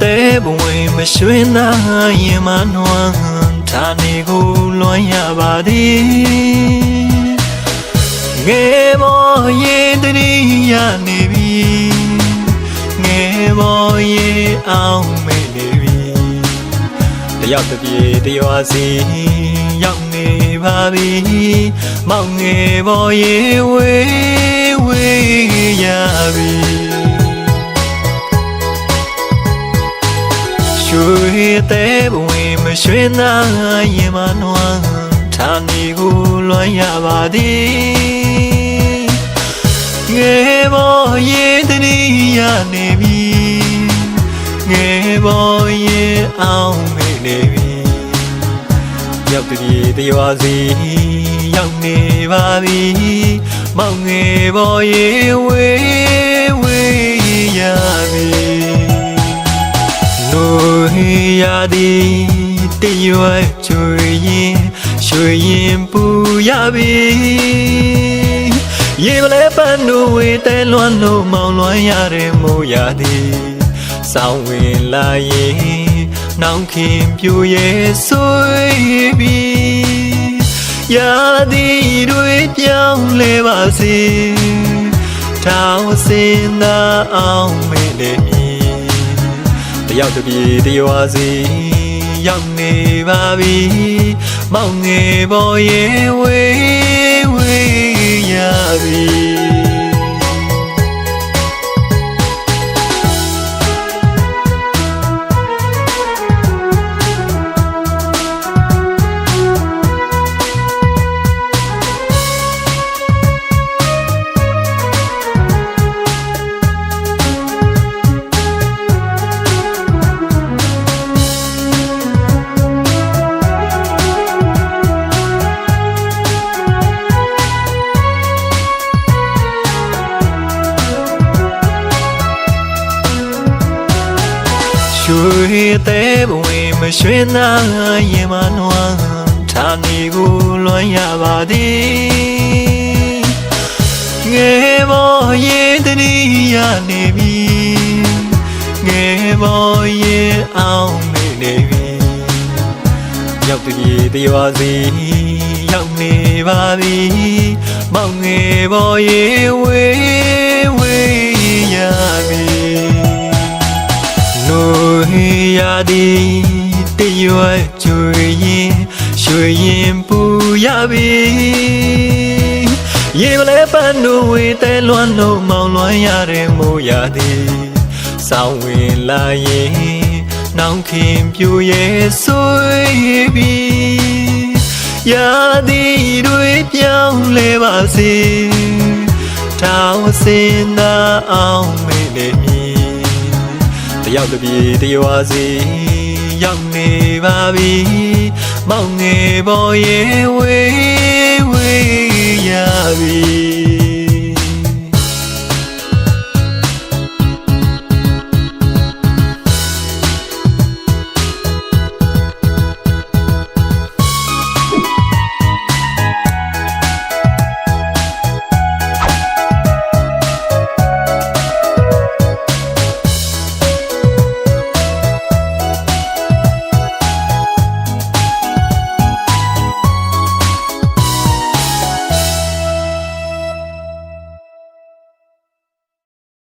ဘဝင်မရွှင်သာရင်မနှွမ်းဌာနေကိုလွန်ရပါသည်ငယ်မော်ရင်တရိယာနေပြီငယ်မော်ရင်အောင်မေနေပြီတယောက်တစ်ပြေတရွာစီရောက်နေပါပြီမောင်ငယ်မော်ရင်ဝေးဝေးရပြီ ရွှေတဲ့ဘဝင်မရွှင်သာရင်မနှွမ်းဌာနေကိုလွန်ရပါသည်ငယ်ဘောရင်တရိယာနေပြီငယ်ဘောရင်အောင်မေနေပြီရောက်တည်းတရွာစီရောက်နေပါပြီမောင်ငယ်ဘောရင်ဝေးဝေး ရသည်တရွယ်ချွေရင်ရွှေရင်ပူရပြီရေမလဲပန်းတို့ဝေတဲလွမ်းလို့မောင်လွမ်းရတဲ့မိုးရသည်စောင်းဝင်လာရင်နောင်ခင်ပြူရဲ့ဆွေးပြီရာသည်တွေပြောင်းလဲပါစေထောင်စင်သာအောင်မေလေ မည်တယောက်တစ်ပြေတရွာစီရောက်နေပါပြီမောင်ငယ်ပေါ်ရေဝေး ရွှေတဲ့ဘဝင်မရွှင်သာရင်မနှွမ်းဌာနေကိုလွန်ရပါသည်ငယ်ဘောရင်တရိယာနေပြီငယ်ဘောရင်အောင်မေနေပြီရောက်တည်းတရွာစီရောက်နေပါပြီမောင်ငယ်ဘောရင်ဝေးဝေး ရသည်တရွယ်ချွေရင်ရွှေရင်ပူရပြီရေမလဲပန်းတို့ဝေတဲလွမ်းလို့မောင်လွမ်းရတဲ့မိုးရသည်စောင်းဝင်လာရင်နောင်ခင်ပြူရဲ့ဆွေးပြီရာသည်တွေပြောင်းလဲပါစေထောင်စင်သာအောင်မေလေမည် တယောက်တစ်ပြေတရွာစီရောက်နေပါပြီမောင်ငယ်ပေါ်ရေဝေးဝေးရပြီ